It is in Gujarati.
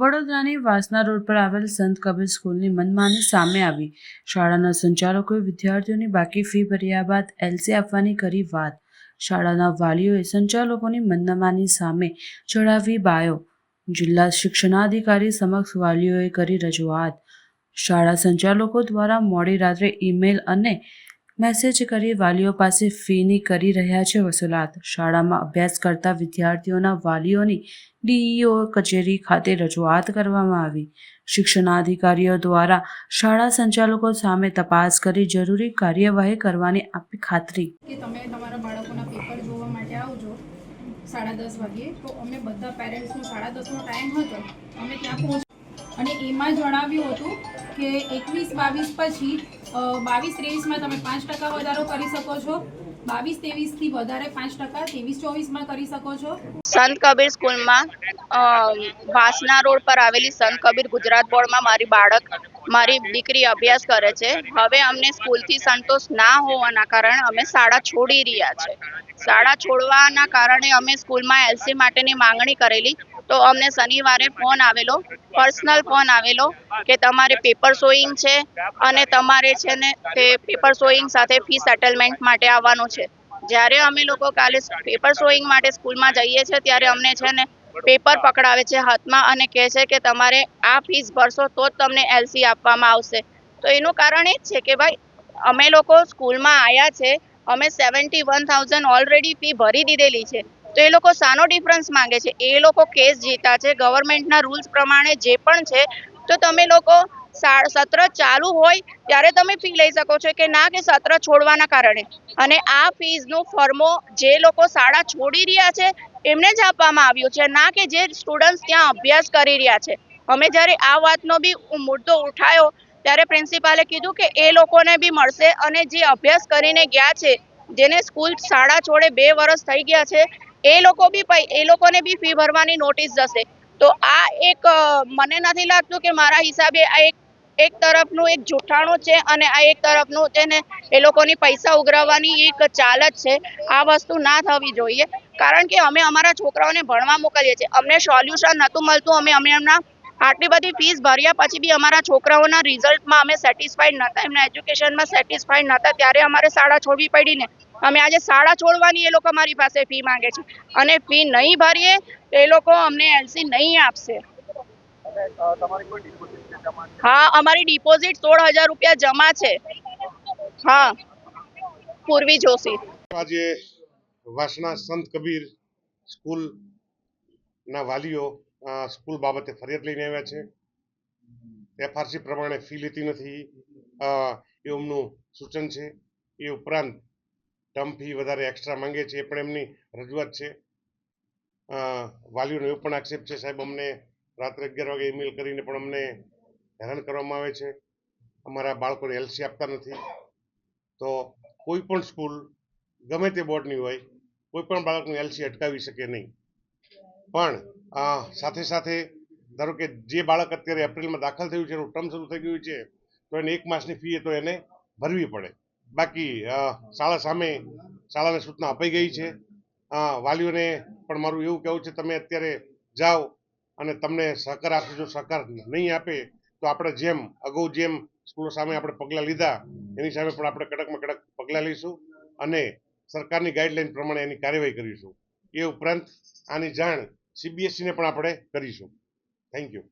વડોદરાની વાસના રોડ પર આવેલ સંત કબીર સ્કૂલની મનમાની સામે આવી. શાળાના સંચાલકોએ વિદ્યાર્થીઓની બાકી ફી ભર્યા બાદ એલસી આપવાની કરી વાત. શાળાના વાલીઓએ સંચાલકોની મનમાની સામે ચડાવી બાયો. જિલ્લા શિક્ષણાધિકારી સમક્ષ વાલીઓએ કરી રજૂઆત. શાળા સંચાલકો દ્વારા મોડી રાત્રે ઈમેલ અને મેસેજ કરી વાલીઓ પાસે ફીની કરી રહ્યા છે વસૂલાત. શાળામાં અભ્યાસ કરતા વિદ્યાર્થીઓના વાલીઓની ડીઈઓ કચેરી ખાતે રજૂઆત કરવામાં આવી. શિક્ષણાધિકારીઓ દ્વારા શાળા સંચાલકો સામે તપાસ કરી જરૂરી કાર્યવાહી કરવાની આપી ખાતરી. કે તમે તમારા બાળકોના પેપર જોવા માટે આવજો સાડા દસ વાગ્યે. તો અમે બધા પેરેન્ટ્સનો સાડા દસનો ટાઈમ હતો. અમે ત્યાં પહોંચ અને એમાં જણાવ્યું હતું કે એકવીસ બાવીસ પછી બાવીસ ત્રેવીસમાં તમે પાંચ ટકા વધારો કરી શકો છો. બાવીસ ત્રેવીસથી વધારે પાંચ ટકા ત્રેવીસ ચોવીસમાં કરી શકો છો. સંત કબીર સ્કૂલમાં વાસના રોડ પર આવેલી સંત કબીર ગુજરાત બોર્ડમાં મારી બાળક, મારી દીકરી અભ્યાસ કરે છે. હવે અમને સ્કૂલથી સંતોષ ના હોવાના કારણે અમે શાળા છોડી રહ્યા છે. શાળા છોડવાના કારણે અમે સ્કૂલમાં એલસી માટેની માંગણી કરેલી. તો અમને શનિવારે ફોન આવેલો પર્સનલ ફોન આવેલો કે તમારે પેપર સોઈંગ છે અને તમારે છે ને તે પેપર સોઈંગ સાથે ફી સેટલમેન્ટ માટે આવવાનું છે. જ્યારે અમે લોકો કાલે પેપર સોઈંગ માટે સ્કૂલમાં જઈએ છીએ, ત્યારે અમને છે ને પેપર પકડાવે છે હાથમાં અને કહે છે કે તમારે આ ફીસ ભરશો તો જ તમને એલસી આપવામાં આવશે. તો એનું કારણ એ જ છે કે ભાઈ, અમે લોકો સ્કૂલમાં આવ્યા છે, અમે seventy one thousand already fee ભરી દીધેલી છે. તો એ લોકો સાનો ડિફરન્સ માંગે છે. એ લોકો કેસ જીતા છે. ગવર્મેન્ટના રૂલ્સ પ્રમાણે જે પણ છે, તો તમે લોકો સત્ર ચાલુ હોય ત્યારે તમે ફી લઈ શકો છો કે ના કે સત્ર છોડવાના કારણે. અને આ ફીઝનું ફર્મો જે લોકો શાળા છોડી રહ્યા છે, એમને જ આપવામાં આવ્યું છે. ના કે જે સ્ટુડન્ટ્સ ત્યાં અભ્યાસ કરી રહ્યા છે. અમે જ્યારે આ વાતનો બી મુદ્દો ઉઠાયો, ત્યારે પ્રિન્સિપાલે કીધું કે એ લોકોને બી મળશે અને જે અભ્યાસ કરીને ગયા છે, જેને સ્કૂલ શાળા છોડે બે વર્ષ થઈ ગયા છે એ લોકો બી એ લોકોને બી ફી ભરવાની નોટિસ જશે. તો આ એક મને નથી લાગતું કે મારા હિસાબે આ એક એક તરફનું એક જૂઠાણું છે અને આ એક તરફનું છે ને એ લોકોની પૈસા ઉઘરાવવાની એક ચાલ જ છે. આ વસ્તુ ના થવી જોઈએ. કારણ કે અમે અમારા છોકરાઓને ભણવા મોકલીએ છીએ. અમને સોલ્યુશન નહોતું મળતું. અમે અમે એમના આટલી બધી ફીસ ભર્યા પછી બી અમારા છોકરાઓના રિઝલ્ટમાં અમે સેટિસ્ફાઈડ નહોતા. એમના એજ્યુકેશનમાં સેટિસ્ફાઈડ નહોતા. ત્યારે અમારે શાળા છોડવી પડી ને. અમે આજે શાળા છોડવાની એ લોકો મારી પાસે ફી માંગે છે. અને ફી નહીં ભરીએ તો એ લોકો અમને એલસી નહીં આપશે. હા, અમારી ડિપોઝિટ સોળ હજાર રૂપિયા જમા છે. હા, પૂર્વી જોશી. આજે વાસણા સંત કબીર સ્કૂલ ના વાલીઓ સ્કૂલ બાબતે ફરિયાદ લઈને આવ્યા છે. એફઆરસી પ્રમાણે ફી લેતી નથી. એમનું સૂચન છે. એ ઉપરાંત ટર્મ ફી વધારે એક્સ્ટ્રા માંગે છે એ પણ એમની રજૂઆત છે. વાલીઓનો એવો પણ આક્ષેપ છે સાહેબ, અમને રાત્રે અગિયાર વાગે ઈમેલ કરીને પણ અમને હેરાન કરવામાં આવે છે. અમારા બાળકોને એલસી આપતા નથી. તો કોઈ પણ સ્કૂલ, ગમે તે બોર્ડની હોય, કોઈ પણ બાળકનું એલસી અટકાવી શકે નહીં. પણ સાથે સાથે ધારો કે જે બાળક અત્યારે એપ્રિલમાં દાખલ થયું છે, એનું ટર્મ શરૂ થઈ ગયું છે, તો એને એક માસની ફી તો એને ભરવી પડે. બાકી શાળા સામે, શાળાને સૂચના અપાઈ ગઈ છે. વાલીઓને પણ મારું એવું કહેવું છે, તમે અત્યારે જાઓ અને તમને સહકાર આપશે. જો સહકાર નહીં આપે, તો આપણે જેમ અગાઉ જેમ સ્કૂલો સામે આપણે પગલાં લીધા, એની સામે પણ આપણે કડકમાં કડક પગલાં લઈશું અને સરકારની ગાઈડલાઈન પ્રમાણે એની કાર્યવાહી કરીશું. એ ઉપરાંત આની જાણ સીબીએસઈને પણ આપણે કરીશું. Thank you.